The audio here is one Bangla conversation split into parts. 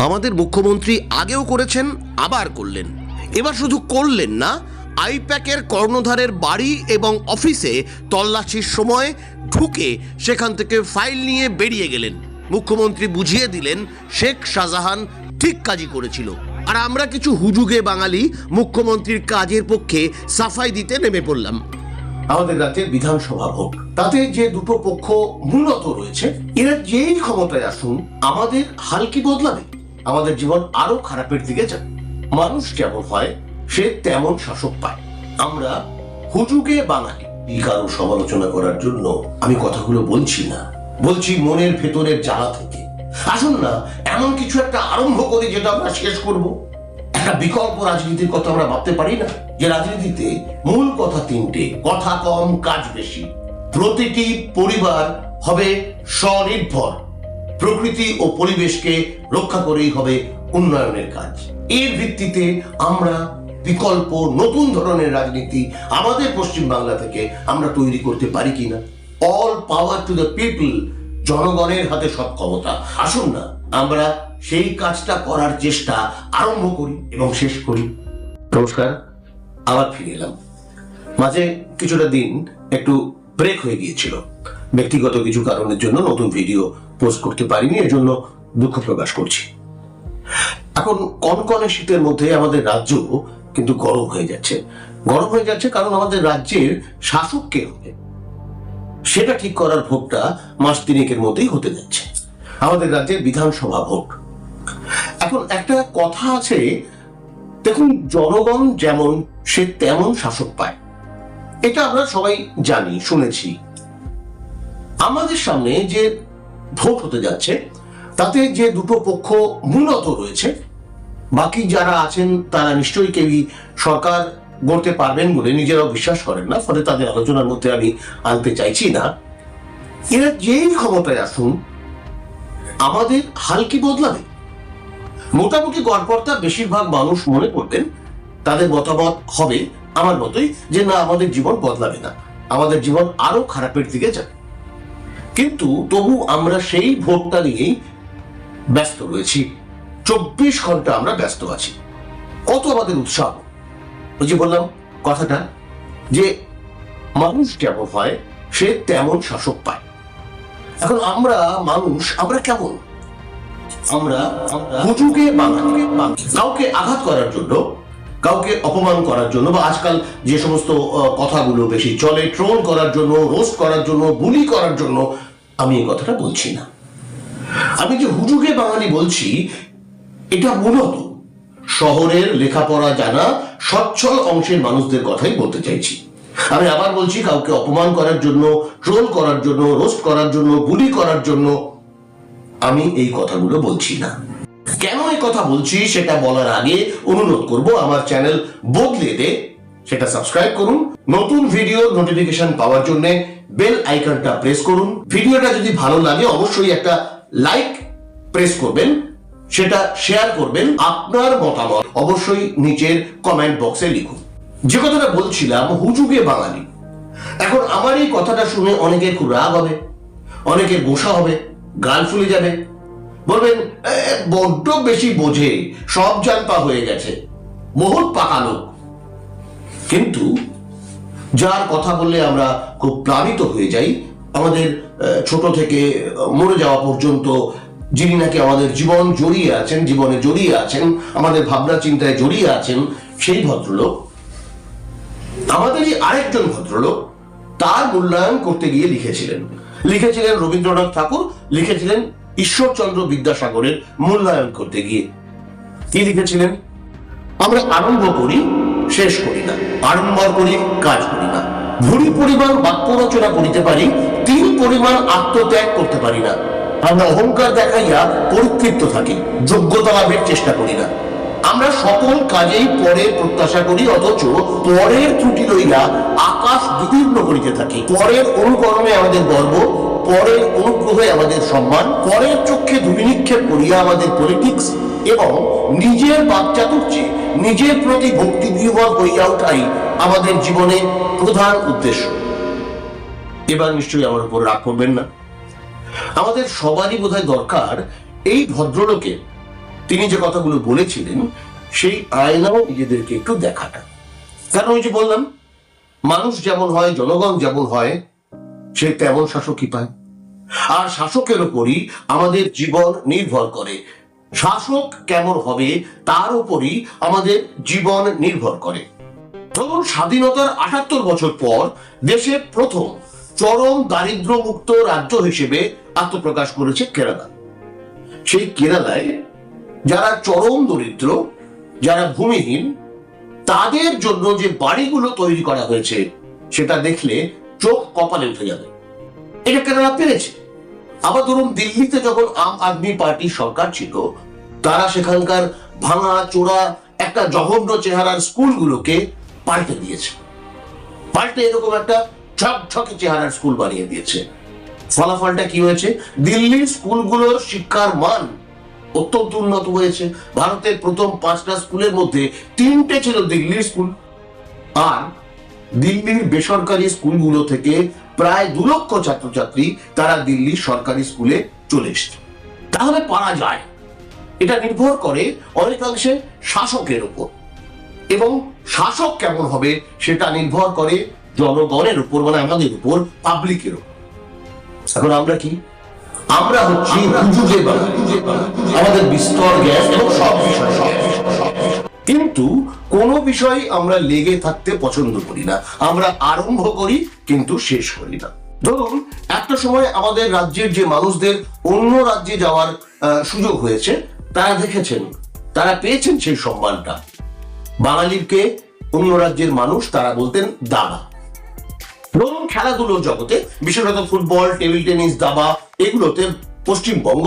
আমাদের মুখ্যমন্ত্রী আগেও করেছেন, আবার করলেন। এবার শুধু করলেন না, আইপ্যাকের কর্ণধারের বাড়ি এবং অফিসে তল্লাশির সময় ঢুকে সেখান থেকে ফাইল নিয়ে বেরিয়ে গেলেন। মুখ্যমন্ত্রী বুঝিয়ে দিলেন, শেখ শাহজাহান ঠিক কাজই করেছিল। আর আমরা কিছু হুজুগে বাঙালি মুখ্যমন্ত্রীর কাজের পক্ষে সাফাই দিতে নেমে পড়লাম। আমাদের রাজ্যের বিধানসভা ভোট তাতে যে দুটো পক্ষ মূলত রয়েছে, এরা যেই ক্ষমতায় আসুন, আমাদের হাল কি বদলাবে? আমাদের জীবন আরও খারাপের দিকে যাবে মানুষ যেমন হয়, সে তেমন শাসক পায়। আমরা হুজুগে বাঙালি। এই কারও সমালোচনা করার জন্য আমি কথাগুলো বলছি না। বলছি মনের ভেতরের জ্বালা থেকে। আসুন না, এমন কিছু একটা আরম্ভ করি যেটা আমরা শেষ করব। একটা বিকল্প রাজনীতির কথা আমরা ভাবতে পারি না। যে রাজনীতিতে মূল কথা তিনটে, কথা কম, কাজ বেশি। প্রতিটি পরিবার হবে স্বনির্ভর। প্রকৃতি ও পরিবেশকে রক্ষা করেই হবে উন্নয়নের কাজ। এর ভিত্তিতে আমরা বিকল্প, নতুন ধরনের রাজনীতি আমাদের পশ্চিম বাংলা থেকে আমরা তৈরি করতে পারি কিনা? All power to the people জনগণের হাতে সব ক্ষমতা। আসুন না, আমরা সেই কাজটা করার চেষ্টা আরম্ভ করি এবং শেষ করি। নমস্কার, আবার ফিরে এলাম। মাঝে কিছুটা দিন একটু ব্রেক হয়ে গিয়েছিল। ব্যক্তিগত কিছু কারণের জন্য নতুন ভিডিও পোস্ট করতে পারিনি, এজন্য দুঃখ প্রকাশ করছি। এখন কনকনে শীতের মধ্যে আমাদের রাজ্য কিন্তু গরম হয়ে যাচ্ছে। গরম হয়ে যাচ্ছে কারণ আমাদের রাজ্যের শাসক কে হবে? সেটা ঠিক করার ভোটটা মাস তিনেকের মধ্যেই হতে যাচ্ছে। আমাদের রাজ্যের বিধানসভা ভোট। এখন একটা কথা আছে, দেখুন, জনগণ যেমন, সে তেমন শাসক পায়। এটা আমরা সবাই জানি, শুনেছি। আমাদের সামনে যে ভোট হতে যাচ্ছে, তাতে যে দুটো পক্ষ মূলত রয়েছে, বাকি যারা আছেন তারা নিশ্চয়ই কেউই সরকার গড়তে পারবেন বলে নিজেরাও বিশ্বাস করেন না, ফলে তাদের আলোচনার মধ্যে আমি আনতে চাইছি না। এরা যেই ক্ষমতায় আসুন, আমাদের হাল কি বদলাবে? মোটামুটি গড়পড়তা বেশিরভাগ মানুষ মনে করবেন, তাদের মতামত হবে আমার মতোই যে না, আমাদের জীবন বদলাবে না, আমাদের জীবন আরও খারাপের দিকে যাবে। কিন্তু তবু আমরা সেই ভোটটা নিয়েই ব্যস্ত রয়েছি। চব্বিশ ঘণ্টা আমরা ব্যস্ত আছি। কত আমাদের উৎসাহ? ওই যে বললাম কথাটা, যে মানুষ যেমন হয়, সে তেমন শাসক পায়। এখন আমরা মানুষ, আমরা কেমন? আমরা বাঙালি। কাউকে আঘাত করার জন্য, কাউকে অপমান করার জন্য বা আজকাল যে সমস্ত কথাগুলো বেশি চলে, ট্রোল করার জন্য, রোস্ট করার জন্য, বুলি করার জন্য আমি এই কথাটা বলছি না। আমি যে হুজুগে বাঙালি বলছি, এটা মূলত শহরের লেখাপড়া জানা সচ্ছল অংশের মানুষদের কথাই বলতে চাইছি। আমি আবার বলছি, কাউকে অপমান করার জন্য, ট্রোল করার জন্য, রোস্ট করার জন্য, বুলি করার জন্য আমি এই কথাগুলো বলছি না। কেন এই কথা বলছি সেটা বলার আগে অনুরোধ করব, আমার চ্যানেল বদলে দে, সেটা সাবস্ক্রাইব করুন। নতুন ভিডিও নোটিফিকেশন পাওয়ার জন্য বেল আইকনটা প্রেস করুন। ভিডিওটা যদি ভালো লাগে অবশ্যই একটা লাইক প্রেস করবেন সেটা শেয়ার করবেন আপনার মতামত অবশ্যই নিচের কমেন্ট বক্সে লিখুন। যে কথাটা বলছিলাম হুজুগে বাঙালি। এখন আমার এই কথাটা শুনে অনেকের খুব রাগ হবে অনেকের গোসা হবে গাল ফুলে যাবে। বলবেন "এ, বড্ড বেশি বোঝে সব জানপা হয়ে গেছে বহুত পাকা কিন্তু যার কথা বললে আমরা খুব প্লাবিত হয়ে যাই। আমাদের ছোট থেকে মরে যাওয়া পর্যন্ত যিনি নাকি আমাদের জীবন জড়িয়ে আছেন, জীবনে জড়িয়ে আছেন, আমাদের ভাবনা চিন্তায় জড়িয়ে আছেন, সেই ভদ্রলোক, আমাদেরই আরেকজন ভদ্রলোক, তার মূল্যায়ন করতে গিয়ে লিখেছিলেন। লিখেছিলেন রবীন্দ্রনাথ ঠাকুর, লিখেছিলেন ঈশ্বরচন্দ্র বিদ্যাসাগরের মূল্যায়ন করতে গিয়ে। কি লিখেছিলেন? আমরা আরম্ভ করি শেষ করি না, আড়ম্বর করি, কাজ করি না। ভুরি পরিমাণ বাক্য রচনা করিতে পারি, তিন পরিমাণ আত্মত্যাগ করতে পারি না। আমরা অহংকার দেখাইয়া পরিতৃপ্ত থাকি, যোগ্যতা লাভের চেষ্টা করি না। আমরা সকল কাজেই পরের প্রত্যাশা করি, অথচ পরের ত্রুটি লইয়া আকাশ বিদীর্ণ করিতে থাকি। পরের অনুকরণে আমাদের গর্ব, পরের অনুগ্রহে আমাদের সম্মান, পরের চক্ষে ধূলি করিয়া আমাদের পলিটিক্স এবং নিজের বাচ্চাতুর্যে নিজের প্রতি ভক্তি বিহ্বল হইয়া ওঠাই আমাদের জীবনে প্রধান উদ্দেশ্য। এবার নিশ্চয়ই আমার উপর রাগ করবেন না। আমাদের সবারই বোধহয় দরকার এই ভদ্রলোকের তিনি যে কথাগুলো বলেছিলেন, সেই আয়নাও নিজেদেরকে একটু দেখাটা। কারণ ওই যে বললাম, মানুষ যেমন হয়, জনগণ যেমন হয়, সে তেমন শাসকই পায়। আর শাসকের উপরই আমাদের জীবন নির্ভর করে। শাসক কেমন হবে তার উপরই আমাদের জীবন নির্ভর করে। ধরুন স্বাধীনতার আটাত্তর বছর পর দেশে প্রথম চরম দারিদ্র মুক্ত রাজ্য হিসেবে আত্মপ্রকাশ করেছে কেরালা। সেই কেরালায় যারা চরম দরিদ্র, যারা ভূমিহীন, তাদের জন্য যে বাড়িগুলো তৈরি করা হয়েছে, সেটা দেখলে চোখ কপালে উঠে যাবে। এটা কেরালা পেরেছে। আবার ধরুন দিল্লিতে যখন আম আদমি পার্টির সরকার ছিল তারা সেখানকার ভাঙা, চোরা একটা জঘন্য চেহারার স্কুলগুলোকে পাল্টে দিয়েছে। পাল্টে এরকম একটা ঝকঝকে চেহারার স্কুল বানিয়ে দিয়েছে। ফলাফলটা কি হয়েছে? দিল্লির স্কুলগুলোর শিক্ষার মান অত্যন্ত উন্নত হয়েছে। ভারতের প্রথম পাঁচটা স্কুলের মধ্যে তিনটে ছিল দিল্লির স্কুল। আর দিল্লির বেসরকারি স্কুলগুলো থেকে প্রায় দু লক্ষ ছাত্রছাত্রী তারা দিল্লির সরকারি স্কুলে চলে এসছে। তাহলে পারা যায় এটা নির্ভর করে অনেকাংশে শাসকের উপর। এবং শাসক কেমন হবে সেটা নির্ভর করে জনগণের উপর মানে আমাদের উপর, পাবলিকের উপর। এখন আমরা কি? আমরা হচ্ছি আমাদের বিস্তর জ্ঞান এবং সব। কিন্তু কোন বিষয় আমরা লেগে থাকতে পছন্দ করি না। আমরা আরম্ভ করি কিন্তু শেষ করি না। ধরুন, একটা সময় আমাদের রাজ্যের যে মানুষদের অন্য রাজ্যে যাওয়ার সুযোগ হয়েছে। তারা দেখেছেন, তারা পেয়েছেন সেই সম্মানটা। বাঙালিকে অন্য রাজ্যের মানুষ, তারা বলতেন দাদা ধরুন খেলাধুলোর জগতে, বিশেষত ফুটবল, টেবিল টেনিস, দাবা, এগুলোতে পশ্চিমবঙ্গ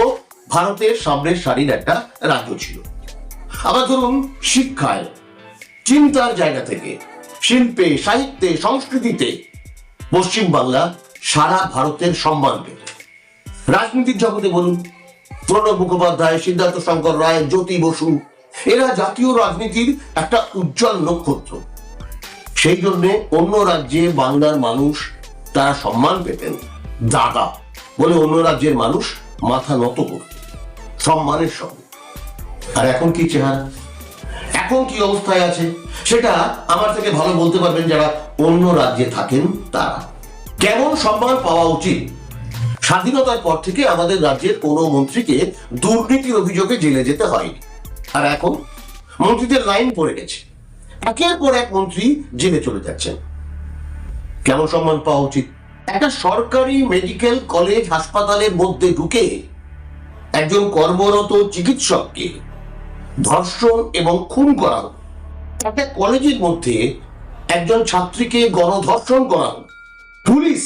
ভারতের সামনের সারির একটা রাজ্য ছিল। আবার ধরুন শিক্ষায়, চিন্তার জায়গা থেকে, শিল্পে, সাহিত্যে, সংস্কৃতিতে পশ্চিমবাংলা সারা ভারতের সম্মান পেত। রাজনীতির জগতে বলুন প্রণব মুখোপাধ্যায়, সিদ্ধার্থ শঙ্কর রায়, জ্যোতি বসু, এরা জাতীয় রাজনীতির একটা উজ্জ্বল নক্ষত্র। সেই জন্য অন্য রাজ্যে বাংলার মানুষ তারা সম্মান পেতেন দাদা বলে অন্য রাজ্যের মানুষ মাথা নত করত, সম্মানের সঙ্গে। আর এখন কি চেহারা? এখন কি অবস্থায় আছে? সেটা আমার থেকে ভালো বলতে পারবেন যারা অন্য রাজ্যে থাকেন তারা। কেমন সম্মান পাওয়া উচিত স্বাধীনতার পর থেকে আমাদের রাজ্যের কোনো মন্ত্রীকে দুর্নীতির অভিযোগে জেলে যেতে হয়নি। আর এখন মন্ত্রীদের লাইন পড়ে গেছে। একের পর এক মন্ত্রী জেলে চলে যাচ্ছেন। কেন সম্মান পাওয়া উচিত? একটা সরকারি মেডিকেল কলেজ হাসপাতালের মধ্যে ঢুকে একজন কর্মরত চিকিৎসককে ধর্ষণ এবং খুন করা একটা কলেজের মধ্যে একজন ছাত্রীকে গণধর্ষণ করা পুলিশ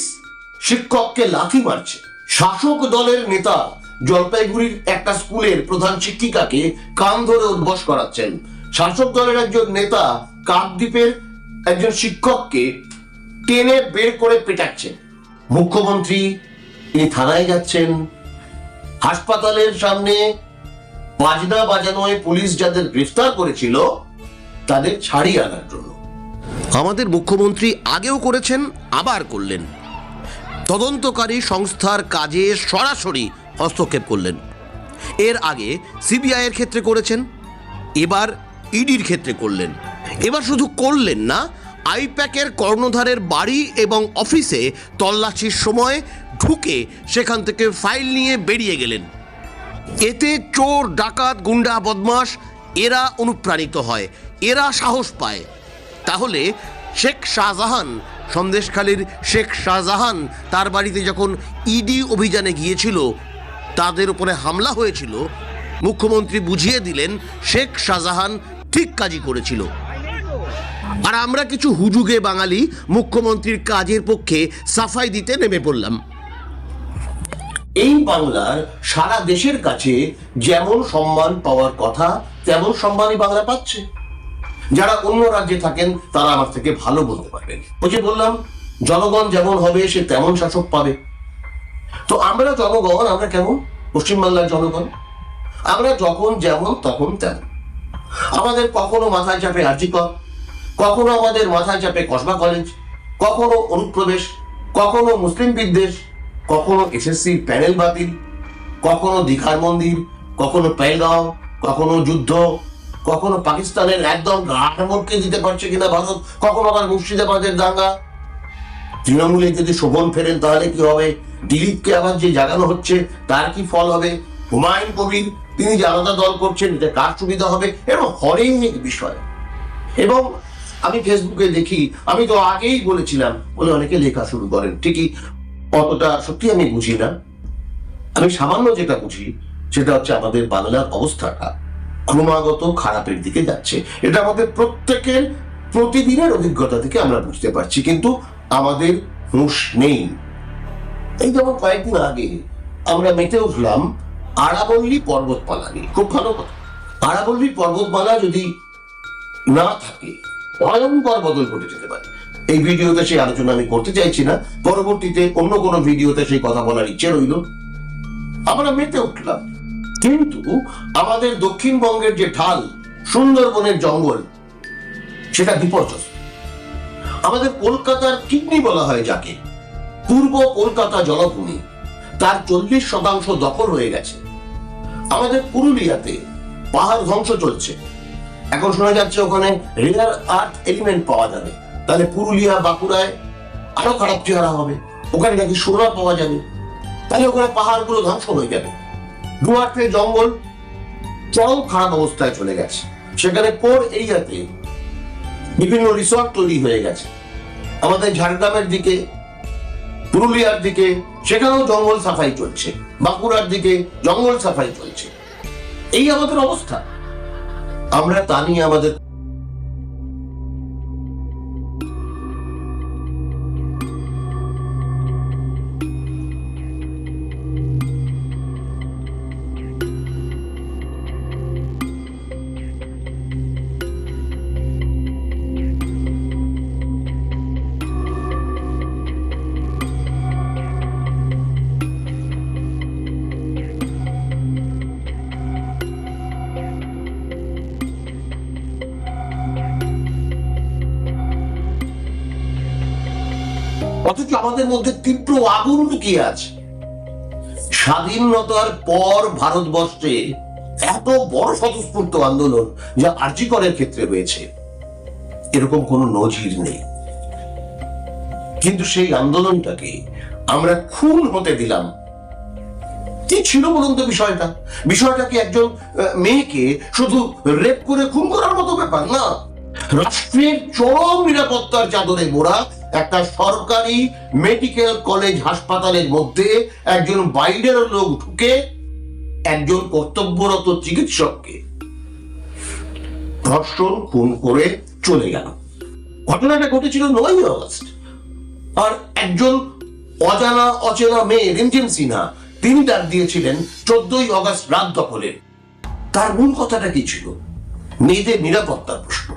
শিক্ষককে লাথি মারছে। শাসক দলের নেতা জলপাইগুড়ির একটা স্কুলের প্রধান শিক্ষিকাকে কান ধরে উদ্বস করাচ্ছেন। শাসক দলের একজন নেতা কাকদ্বীপের একজন শিক্ষককে টেনে বের করে পেটাচ্ছেন। মুখ্যমন্ত্রী তিনি থানায় যাচ্ছেন। হাসপাতালের সামনে বাজনা বাজানোয় পুলিশ যাদের গ্রেফতার করেছিল, তাদের ছাড়িয়ে আনার জন্য। আমাদের মুখ্যমন্ত্রী আগেও করেছেন, আবার করলেন। তদন্তকারী সংস্থার কাজে সরাসরি হস্তক্ষেপ করলেন। এর আগে সিবিআইয়ের ক্ষেত্রে করেছেন, এবার ইডির ক্ষেত্রে করলেন। এবার শুধু করলেন না, আইপ্যাকের কর্ণধারের বাড়ি এবং অফিসে তল্লাশির সময় ঢুকে সেখান থেকে ফাইল নিয়ে বেরিয়ে গেলেন। এতে চোর, ডাকাত, গুন্ডা বদমাস এরা অনুপ্রাণিত হয়, এরা সাহস পায়। তাহলে শেখ শাহজাহান সন্দেশখালীর শেখ শাহজাহান তার বাড়িতে যখন ইডি অভিযানে গিয়েছিল, তাদের উপরে হামলা হয়েছিল, মুখ্যমন্ত্রী বুঝিয়ে দিলেন শেখ শাহজাহান ঠিক কাজই করেছিল। আর আমরা কিছু হুজুগে বাঙালি মুখ্যমন্ত্রীর কাজের পক্ষে সাফাই দিতে নেমে পড়লাম। এই বাংলার সারা দেশের কাছে যেমন সম্মান পাওয়ার কথা, তেমন সম্মানই বাংলা পাচ্ছে। যারা অন্য রাজ্যে থাকেন, তারা আমার থেকে ভালো বলতে পারবেন। ওই যে বললাম, জনগণ যেমন হবে, সে তেমন শাসক পাবে। তো আমরা জনগণ, আমরা কেমন? পশ্চিমবাংলার জনগণ। আমরা যখন যেমন তখন তেমন। আমাদের কখনো মাথায় চাপে আর্জিকর কখনো আমাদের মাথায় চাপে কসবা কলেজ কখনো অনুপ্রবেশ, কখনো মুসলিম বিদ্বেষ, কখনো এসএসসি প্যানেল বাতিল, কখনো দীঘার মন্দির, কখনো পেলগাঁও কখনো যুদ্ধ কখনো পাকিস্তানের একদম মোড়কে দিতে পারছে কিনা ভারত? কখনো আবার মুর্শিদাবাদের দাঙ্গা? তৃণমূলে যদি শোভন ফেরেন, তাহলে কি হবে? দিলীপকে আবার যে জাগানো হচ্ছে, তার কি ফল হবে? হুমায়ুন কবির, তিনি যে আলাদা দল করছেন, এটা কার সুবিধা হবে? এবং হরেক বিষয়। এবং আমি ফেসবুকে দেখি, আমি তো আগেই বলেছিলাম, বলে অনেকে লেখা শুরু করেন, ঠিকই। অতটা সত্যি আমি বুঝি না। আমি সামান্য যেটা বুঝি, সেটা হচ্ছে আমাদের বাংলার অবস্থাটা। ক্রমাগত খারাপের দিকে যাচ্ছে। এটা আমাদের প্রত্যেকের প্রতিদিনের অভিজ্ঞতা থেকে আমরা বুঝতে পারছি, কিন্তু আমাদের হুঁশ নেই। এই যেমন কয়েকদিন আগে আমরা মেতে উঠলাম আরাবল্লী পর্বতমালা নিয়ে। খুব ভালো কথা। আরাবল্লী পর্বতমালা যদি না থাকে, ভয়ঙ্কর বদল ঘটে যেতে পারে। এই ভিডিওতে সেই আলোচনা আমি করতে চাইছি না। পরবর্তীতে অন্য কোনো ভিডিওতে সেই কথা বলার ইচ্ছে রইল। আমরা মেতে উঠলাম। কিন্তু আমাদের দক্ষিণবঙ্গের যে ঢাল, সুন্দরবনের জঙ্গল, সেটা বিপর্যস্ত। আমাদের কলকাতার কিডনি বলা হয় যাকে, পূর্ব কলকাতা জলভূমি, তার চল্লিশ শতাংশ দখল হয়ে গেছে। আমাদের পুরুলিয়াতে পাহাড় ধ্বংস চলছে। এখন শোনা যাচ্ছে ওখানে রেয়ার আর্থ এলিমেন্ট পাওয়া যাবে। তাহলে পুরুলিয়া, বাঁকুড়ায় আরও খারাপ চেহারা হবে। ওখানে নাকি সোনা পাওয়া যাবে। তাহলে ওখানে পাহাড়গুলো ধ্বংস হয়ে যাবে। ডুয়ার্থের জঙ্গল, চরম খারাপ অবস্থায় চলে গেছে। সেখানে কোর এরিয়াতে বিভিন্ন রিসর্ট তৈরি হয়ে গেছে। আমাদের ঝাড়গ্রামের দিকে, পুরুলিয়ার দিকে, সেখানেও জঙ্গল সাফাই চলছে। বাঁকুড়ার দিকে জঙ্গল সাফাই চলছে। এই আমাদের অবস্থা। আমরা তা নিয়ে আমাদের অথচ আমাদের মধ্যে তীব্র আগুন লুকিয়ে আছে। স্বাধীনতার পর ভারতবর্ষে এত বড় স্বতঃস্ফূর্ত আন্দোলন যা আর্যিকরের ক্ষেত্রে হয়েছে এরকম কোনো নজির নেই। কিন্তু সেই আন্দোলনটাকে আমরা খুন হতে দিলাম। কি ছিল বলুন তো বিষয়টা? বিষয়টা কি একজন মেয়েকে শুধু রেপ করে খুন করার মতো ব্যাপার? না। রাষ্ট্রের চরম নিরাপত্তার চাদরে মোড়া একটা সরকারি মেডিকেল কলেজ হাসপাতালের মধ্যে একজন বাইরের লোক ঢুকে একজন কর্তব্যরত চিকিৎসককে ধর্ষণ, খুন করে চলে গেল। ঘটনাটা ঘটেছিল নয় আগস্ট। আর একজন অজানা, অচেনা মেয়ে, রিমঝিম সিনহা, তিনি ডাক দিয়েছিলেন চোদ্দই অগস্ট রাত দখলে। তার মূল কথাটা কি ছিল? মেয়েদের নিরাপত্তার প্রশ্ন।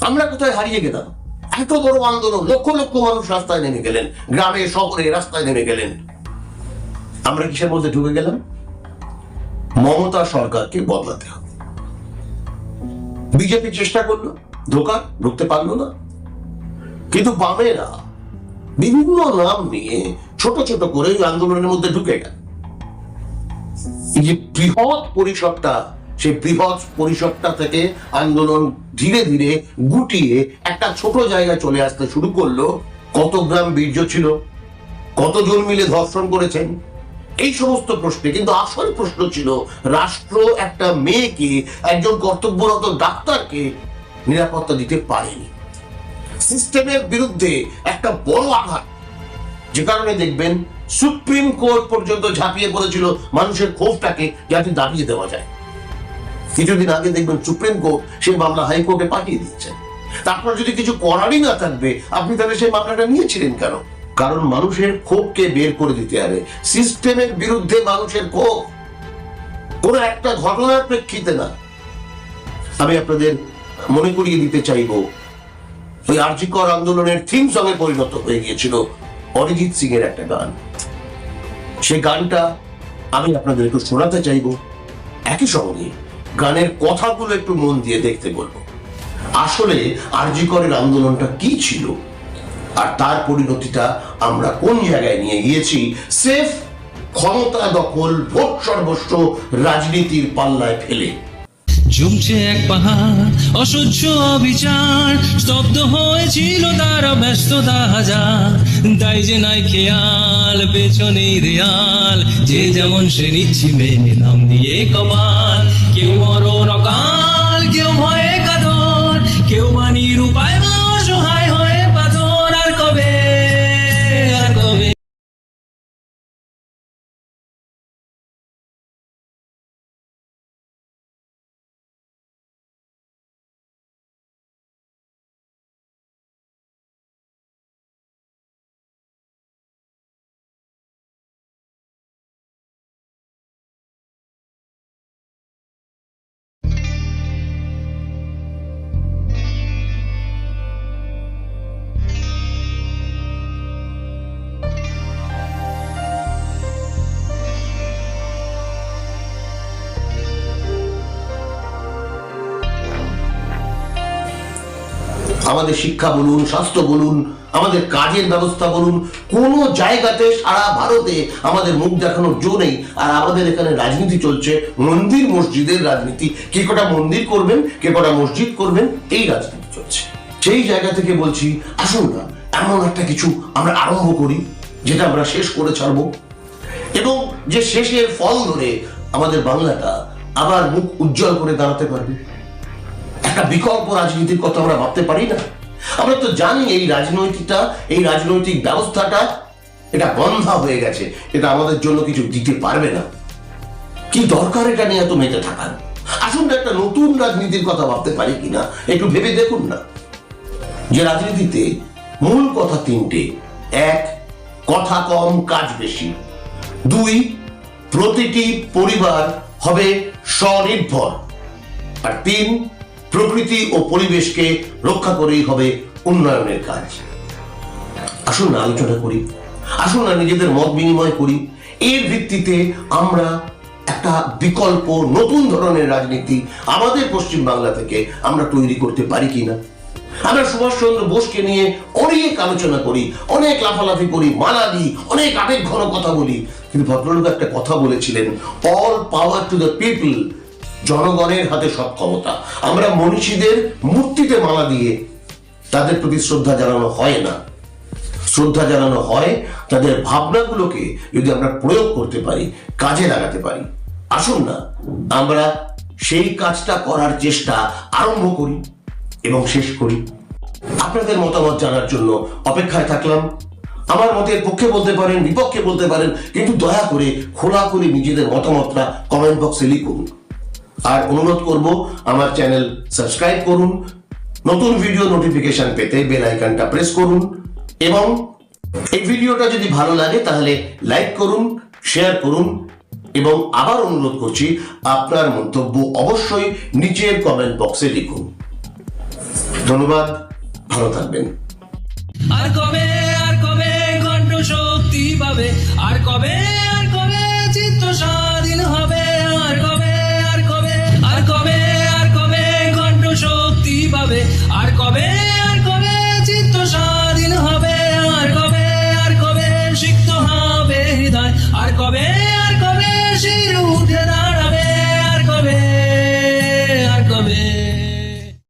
আমরা কোথায় হারিয়ে গেলাম? এত বড় আন্দোলন, লক্ষ লক্ষ মানুষ রাস্তায় নেমে গেলেন, গ্রামে, শহরে রাস্তায় নেমে গেলেন। আমরা কিসের মধ্যে ঢুকে গেলাম? মমতা সরকারকে বদলাতে হবে। বিজেপি চেষ্টা করল, ধোকা ঢুকতে পারল না। কিন্তু বামেরা বিভিন্ন নাম নিয়ে ছোট ছোট করে আন্দোলনের মধ্যে ঢুকে গেল। এই যে বৃহৎ পরিসরটা সেই বৃহৎ পরিসরটা থেকে আন্দোলন ধীরে ধীরে গুটিয়ে একটা ছোট জায়গায় চলে আসতে শুরু করল। কত গ্রাম বীর্য ছিল? কতজন মিলে ধর্ষণ করেছেন? এই সমস্ত প্রশ্নে কিন্তু আসল প্রশ্ন ছিল, রাষ্ট্র একটা মেয়েকে, একজন কর্তব্যরত ডাক্তারকে নিরাপত্তা দিতে পারেনি। সিস্টেমের বিরুদ্ধে একটা বড় আঘাত। যে কারণে দেখবেন সুপ্রিম কোর্ট পর্যন্ত ঝাঁপিয়ে পড়েছিল মানুষের ক্ষোভটাকে যাতে দাবিয়ে দেওয়া যায়। কিছুদিন আগে দেখবেন সুপ্রিম কোর্ট সেই মামলা হাইকোর্টে পাঠিয়ে দিয়েছেন তারপর যদি কিছু করারই না থাকবে, আপনি তাহলে সেই মামলাটা নিয়েছিলেন কেন? কারণ মানুষের ক্ষোভকে বের করে দিতে হবে। সিস্টেমের বিরুদ্ধে মানুষের ক্ষোভ। কোন একটা ঘটনার প্রেক্ষিতে না। আমি আপনাদের মনে করিয়ে দিতে চাইব, ওই আর্যিকর আন্দোলনের থিম সঙ্গে পরিণত হয়ে গিয়েছিল অরিজিৎ সিং এর একটা গান। সে গানটা আমি আপনাদের একটু শোনাতে চাইব। একই সঙ্গে গানের কথাগুলো একটু মন দিয়ে দেখতে বলব। আসলে আরজিকরের আন্দোলনটা কি ছিল? আর তার পরিণতিটা আমরা কোন জায়গায় নিয়ে গিয়েছি? সেফ ক্ষমতা দখল, ভোট সর্বস্ব রাজনীতির পাল্লায় ফেলে। জমছে এক পাহাড়, অসহ্য অবিচার, স্তব্ধ হয়েছিল তার ব্যস্ততা হাজার। তাই যে নাই খেয়াল, পেছনেই রেয়াল যে যেমন সে নিচ্ছি মেনে নাম দিয়ে কপাল। কেউ মরণ আমাদের শিক্ষা বলুন, স্বাস্থ্য বলুন, আমাদের কাজের ব্যবস্থা বলুন, কোনো জায়গাতে সারা ভারতে আমাদের মুখ দেখানোর জো নেই। আর আমাদের এখানে রাজনীতি চলছে, মন্দির মসজিদের রাজনীতি। কে কটা মন্দির করবেন, কে কটা মসজিদ করবেন, এই রাজনীতি চলছে। সেই জায়গা থেকে বলছি, আসুন না, এমন একটা কিছু আমরা আরম্ভ করি, যেটা আমরা শেষ করে ছাড়বো। এবং যে শেষের ফল ধরে আমাদের বাংলাটা আবার মুখ উজ্জ্বল করে দাঁড়াতে পারবে। একটা বিকল্প রাজনীতির কথা আমরা ভাবতে পারি না। আমরা তো জানি এই রাজনৈতিকটা, এই রাজনৈতিক ব্যবস্থাটা, এটা বন্ধা হয়ে গেছে। এটা আমাদের জন্য কিছু দিতে পারবে না। কি দরকার এটা নিয়ে এত মেতে থাকার? আসুন একটা নতুন রাজনীতির কথা ভাবতে পারি কিনা? একটু ভেবে দেখুন না। যে রাজনীতিতে মূল কথা তিনটে। এক, কথা কম, কাজ বেশি। দুই, প্রতিটি পরিবার হবে স্বনির্ভর। আর তিন প্রকৃতি ও পরিবেশকে রক্ষা করেই হবে উন্নয়নের কাজ। আসুন না আলোচনা করি, আসুন না নিজেদের মত বিনিময় করি। এর ভিত্তিতে আমরা একটা বিকল্প, নতুন ধরনের রাজনীতি আমাদের পশ্চিম বাংলা থেকে আমরা তৈরি করতে পারি কিনা? আমরা সুভাষচন্দ্র বোসকে নিয়ে অনেক আলোচনা করি, অনেক লাফালাফি করি, মানা দিই, অনেক আবেগ ঘন কথা বলি। কিন্তু ভদ্রলোক একটা কথা বলেছিলেন all power to the people জনগণের হাতে সব ক্ষমতা। আমরা মনীষীদের মূর্তিতে মালা দিয়ে তাদের প্রতি শ্রদ্ধা জানানো হয় না। শ্রদ্ধা জানানো হয় তাদের ভাবনাগুলোকে যদি আমরা প্রয়োগ করতে পারি, কাজে লাগাতে পারি। আসুন না, আমরা সেই কাজটা করার চেষ্টা আরম্ভ করি এবং শেষ করি। আপনাদের মতামত জানার জন্য অপেক্ষায় থাকলাম। আমার মতের পক্ষে বলতে পারেন, বিপক্ষে বলতে পারেন, কিন্তু দয়া করে খোলাখুলি নিজেদের মতামতটা কমেন্ট বক্সে লিখুন। আর অনুরোধ করব আমার চ্যানেল সাবস্ক্রাইব করুন, নতুন ভিডিও নোটিফিকেশন পেতে বেল আইকনটা প্রেস করুন এবং এই ভিডিওটা যদি ভালো লাগে তাহলে লাইক করুন শেয়ার করুন এবং আবার অনুরোধ করছি আপনার মন্তব্য অবশ্যই নিচের কমেন্ট বক্সে লিখুন। ধন্যবাদ, ভালো থাকবেন। আর কবে আর কবে কণ্ঠ শক্তি পাবে? love baby